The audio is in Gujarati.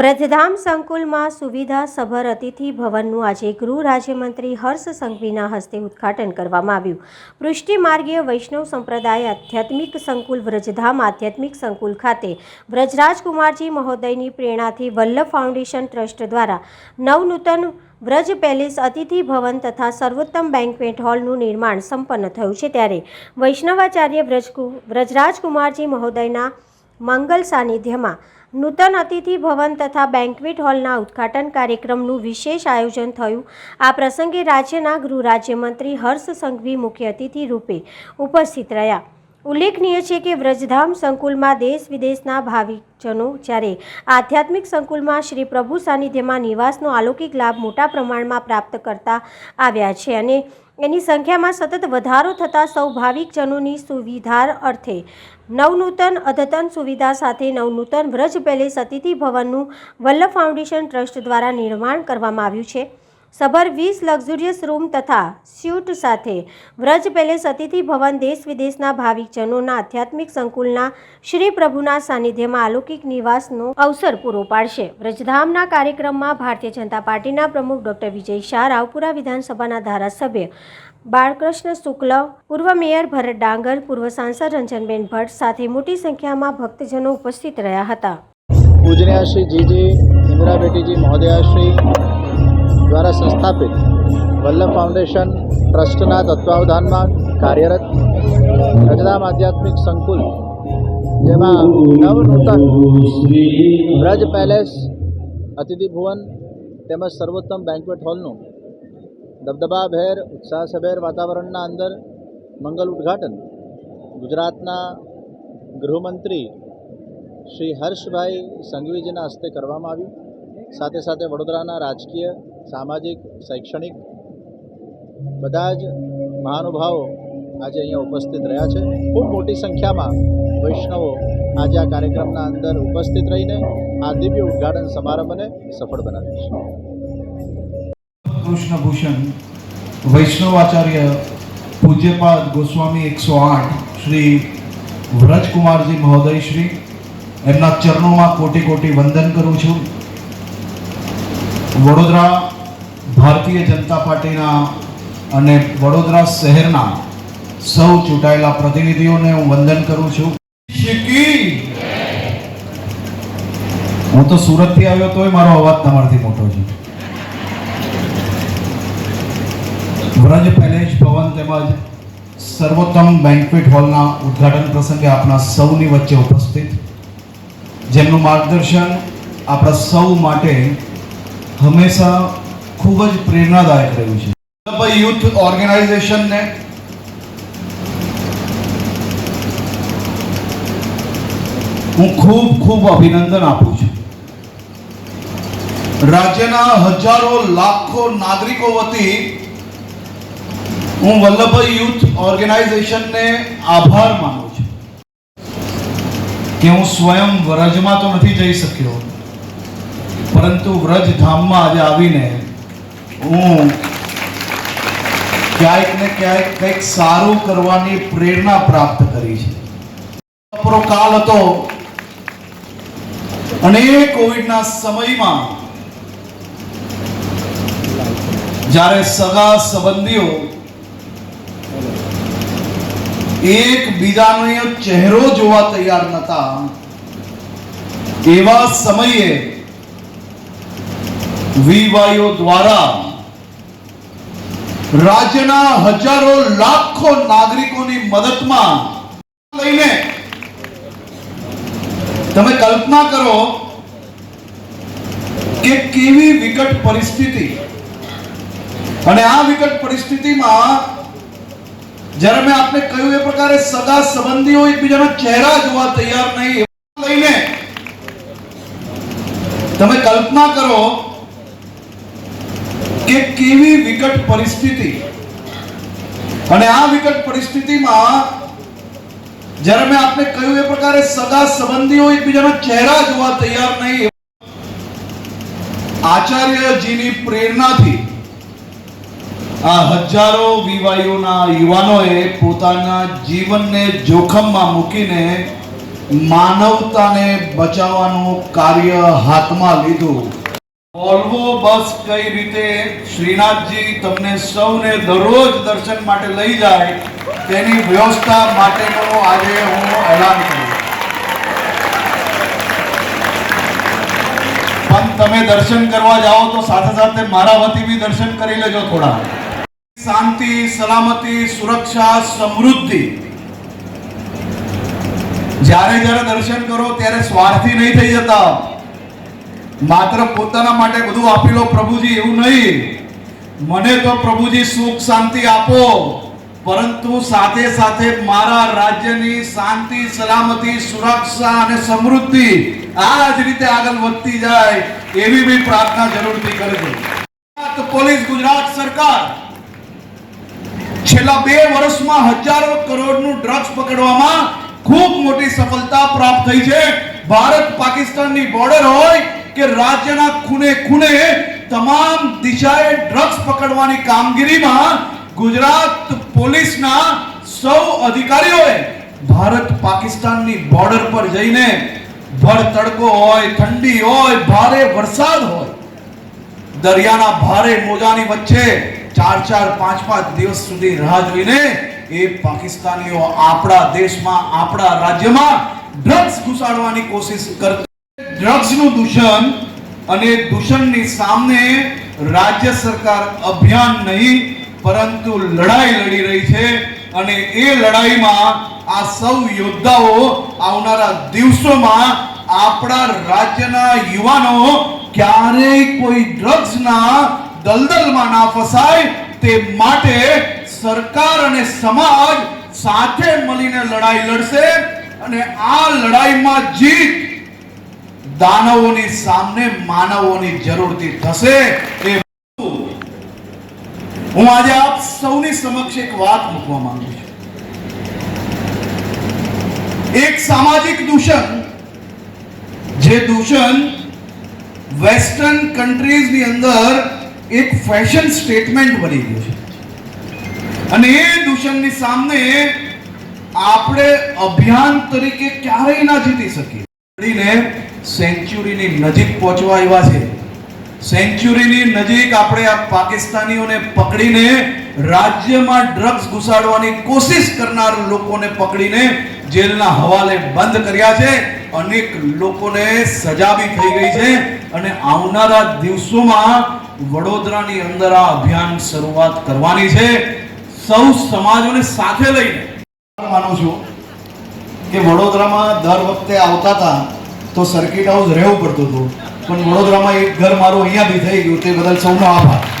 વ્રજધામ સંકુલમાં સુવિધા સભર અતિથિ ભવનનું આજે ગૃહ રાજ્યમંત્રી હર્ષ સંઘવીના હસ્તે ઉદ્ઘાટન કરવામાં આવ્યું. પૃષ્ટિ માર્ગીય વૈષ્ણવ સંપ્રદાય આધ્યાત્મિક સંકુલ વ્રજધામ આધ્યાત્મિક સંકુલ ખાતે વ્રજરાજકુમારજી મહોદયની પ્રેરણાથી વલ્લભ ફાઉન્ડેશન ટ્રસ્ટ દ્વારા નવનૂતન વ્રજ પેલેસ અતિથિ ભવન તથા સર્વોત્તમ બેન્કવેટ હોલનું નિર્માણ સંપન્ન થયું છે ત્યારે વૈષ્ણવાચાર્ય વ્રજકુ વ્રજરાજકુમારજી મહોદયના મંગલ સાનિધ્યમાં નૂતન અતિથિ ભવન તથા બેન્કવેટ હોલના ઉદ્ઘાટન કાર્યક્રમનું વિશેષ આયોજન થયું. આ પ્રસંગે રાજ્યના ગૃહ રાજ્યમંત્રી હર્ષ સંઘવી મુખ્ય અતિથિ રૂપે ઉપસ્થિત રહ્યા. ઉલ્લેખનીય છે કે વ્રજધામ સંકુલમાં દેશ વિદેશના ભાવિકજનો જ્યારે આધ્યાત્મિક સંકુલમાં શ્રી પ્રભુ સાનિધ્યમાં નિવાસનો અલૌકિક લાભ મોટા પ્રમાણમાં પ્રાપ્ત કરતા આવ્યા છે અને એની સંખ્યામાં સતત વધારો થતાં સૌ ભાવિકજનોની સુવિધા અર્થે નવનૂતન અદ્યતન સુવિધા સાથે નવનૂતન વ્રજ પેલેસ અતિથિ ભવનનું વલ્લભ ફાઉન્ડેશન ટ્રસ્ટ દ્વારા નિર્માણ કરવામાં આવ્યું છે. સભર વીસ લક્ઝુરિયસ રૂમ તથા સ્યુટ સાથે વ્રજ પેલેસ અતિથિ ભવન દેશ વિદેશના ભાવિકજનોના આધ્યાત્મિક સંકુલના શ્રી પ્રભુના સાનિધ્યમાં અલૌકિક નિવાસનો અવસર પૂરો પાડશે. વ્રજધામના કાર્યક્રમમાં ભારતીય જનતા પાર્ટીના પ્રમુખ ડોક્ટર વિજય શાહ, રાવપુરા વિધાનસભાના ધારાસભ્ય બાળકૃષ્ણ શુક્લ, પૂર્વ મેયર ભરત ડાંગર, પૂર્વ સાંસદ રંજનબેન ભટ્ટ સાથે મોટી સંખ્યામાં ભક્તજનો ઉપસ્થિત રહ્યા હતા. પૂજનીય શ્રી જીજી, ઇન્દિરા બેટીજી, મહોદયાશ્રી દ્વારા સંસ્થાપિત વલ્લભ ફાઉન્ડેશન ટ્રસ્ટના તત્વાવધાનમાં કાર્યરત રજદામ આધ્યાત્મિક સંકુલ, જેમાં નવનૂતન બ્રજ પેલેસ, અતિથિ ભુવન તેમજ સર્વોત્તમ બેન્ક્વેટ હોલનું દબદબાભેર, ઉત્સાહસભેર વાતાવરણના અંદર મંગલ ઉદ્ઘાટન ગુજરાતના ગૃહમંત્રી શ્રી હર્ષભાઈ સંઘવીજીના હસ્તે કરવામાં આવ્યું. સાથે સાથે વડોદરાના રાજકીય સામાજિક, શૈક્ષણિક બધા જ મહાનુભાવો આજે અહીંયા ઉપસ્થિત રહ્યા છે. ખૂબ મોટી સંખ્યામાં વૈષ્ણવો આજે આ કાર્યક્રમના અંદર ઉપસ્થિત રહીને આ દિવ્ય ઉદ્ઘાટન સમારંભને સફળ બનાવે છે. કૃષ્ણભૂષણ, વૈષ્ણવાચાર્ય પૂજ્યપાદ ગોસ્વામી એકસો આઠ, શ્રી વ્રજકુમારજી મહોદય શ્રી, એમના ચરણોમાં કોટી કોટી વંદન કરું છું. વડોદરા ભારતીય જનતા પાર્ટીના અને વડોદરા શહેરના સૌ ચૂંટાયેલા પ્રતિનિધિઓને હું વંદન કરું છું. હું તો સુરતથી આવ્યો તોય મારો અવાજ તમારાથી મોટો છે. વ્રજ પેલેસ ભવન તેમજ સર્વોત્તમ બેન્ક્વેટ હોલના ઉદ્ઘાટન પ્રસંગે આપણા સૌની વચ્ચે ઉપસ્થિત. જેમનું માર્ગદર્શન આપણા સૌ માટે હંમેશા ખૂબ જ પ્રેરણાદાયક રહ્યું છે. યુથ ઓર્ગેનાઇઝેશનને હું ખૂબ ખૂબ અભિનંદન આપું છું. રાજ્યના હજારો લાખો નાગરિકો વતી હું વલ્લભભાઈ, યુથ ઓર્ગેનાઇઝેશનને આભાર માનું છું કે હું સ્વયં વ્રજમાં તો નથી જઈ શક્યો, પરંતુ વ્રજ ધામમાં આજે આવીને હું ક્યાંક ને ક્યાંક કંઈક સારું કરવાની પ્રેરણા પ્રાપ્ત કરી છે. આપણો કાલ હતો અને કોવિડના સમયમાં જ્યારે સગા સંબંધીઓ એકબીજાનો ચહેરો જોવા તૈયાર નતા એવા સમયે વીવાયો દ્વારા રાજ્યના હજારો લાખો નાગરિકોની મદદમાં લઈને તમે કલ્પના કરો કે કેવી વિકટ પરિસ્થિતિ. અને આ વિકટ પરિસ્થિતિમાં જ્યારે મેં આપને કહ્યું એ પ્રકારે સગા સંબંધીઓ એકબીજાના ચહેરા જોવા તૈયાર નહીં લઈને તમે કલ્પના કરો કે કેવી વિકટ પરિસ્થિતિ? અને આ વિકટ પરિસ્થિતિમાં જ્યારે મેં આપને કહ્યું એ પ્રકારે સગા સંબંધીઓ એકબીજાના ચહેરા જોવા તૈયાર નહીં આચાર્યજીની પ્રેરણાથી આ હજારો વિવાહીઓના યુવાનોએ પોતાના જીવનને જોખમમાં મૂકીને માનવતાને બચાવવાનું કાર્ય હાથમાં લીધું. વોલ્વો બસ કઈ રીતે? શ્રીનાથજી તમને સૌને દરરોજ દર્શન માટે લઈ જાય, તેની વ્યવસ્થા માટેનો આજે હું એલાન કરું પણ તમે દર્શન કરવા જાઓ તો સાથે સાથે મારા વતી બી દર્શન કરી લેજો થોડા. શાંતિ, સલામતી, સુરક્ષા, સમૃદ્ધિ. જ્યારે જ્યારે દર્શન કરો ત્યારે સ્વાર્થી નહીં થઈ જતા. માત્ર પોતાના માટે બધું આપી લો પ્રભુજી, એવું નહીં. મને તો પ્રભુજી સુખ, શાંતિ આપો. પરંતુ સાથે સાથે મારા રાજ્યની શાંતિ, સલામતી, સુરક્ષા અને સમૃદ્ધિ આ જ રીતે આગળ વધતી જાય એવી બી પ્રાર્થના જરૂરથી કરજો. પોલીસ, ગુજરાત સરકાર છેલ્લા બે વર્ષમાં હજારો કરોડનું ડ્રગ્સ પકડવામાં ખૂબ મોટી સફળતા પ્રાપ્ત થઈ છે. ભારત પાકિસ્તાનની બોર્ડર હોય કે રાજ્યના ખૂણે ખૂણે તમામ દિશાએ ડ્રગ્સ પકડવાની કામગીરીમાં ગુજરાત પોલીસના સૌ અધિકારીઓએ ભારત પાકિસ્તાનની બોર્ડર પર જઈને ભર તડકો હોય, ઠંડી હોય, ભારે વરસાદ હોય, દરિયાના ભારે મોજાની વચ્ચે ચાર ચાર પાંચ પાંચ દિવસ સુધી રાહ જોઈને એ પાકિસ્તાનીઓ આપણા દેશમાં, આપણા રાજ્યમાં ડ્રગ્સ ઘુસાડવાની કોશિશ કરતા ડ્રગ્સનું દૂષણ અને દૂષણની સામે રાજ્ય સરકાર અભિયાન નહીં, પરંતુ લડાઈ લડી રહી છે અને એ લડાઈમાં આ સૌ યોદ્ધાઓ આવનારા દિવસોમાં આપણા રાજ્યના યુવાનો ક્યારેય કોઈ ડ્રગ્સના દલદલમાં ના ફસાય, તે માટે સરકાર અને સમાજ સાથે મળીને લડાઈ લડશે અને આ લડાઈમાં જીત દાનવોની સામે માનવોની જરૂરથી થશે એ હું આજે આપ સૌની સમક્ષ એક વાત મૂકવા માંગુ છું. એક સામાજિક દૂષણ. જે દૂષણ વેસ્ટર્ન કન્ટ્રીઝની અંદર એક ફેશન સ્ટેટમેન્ટ બની ગયું છે. અને એ દૂષણની સામે આપણે અભિયાન તરીકે ક્યારેય ના જીતી શકીએ. સેન્ચુરીની નજીક પહોંચવા આવ્યા છે. સેન્ચુરીની નજીક આપણે આ પાકિસ્તાનીઓને પકડીને રાજ્યમાં ડ્રગ્સ ઘુસાડવાની કોશિશ કરનાર લોકોને પકડીને જેલના હવાલે બંધ કર્યા છે. અનેક લોકોને સજા બી થઈ ગઈ છે અને આવનારા દિવસોમાં વડોદરાની અંદર આ અભિયાન શરૂઆત કરવાની છે. સૌ સમાજોને સાથે લઈને માનું છું કે વડોદરામાં દર વખતે આવતા હતા તો સર્કિટ હાઉસ રહેવું પડતું હતું. પણ વડોદરામાં એક ઘર મારું અહીંયા બી થઈ ગયું, તે બદલ સૌનો આભાર.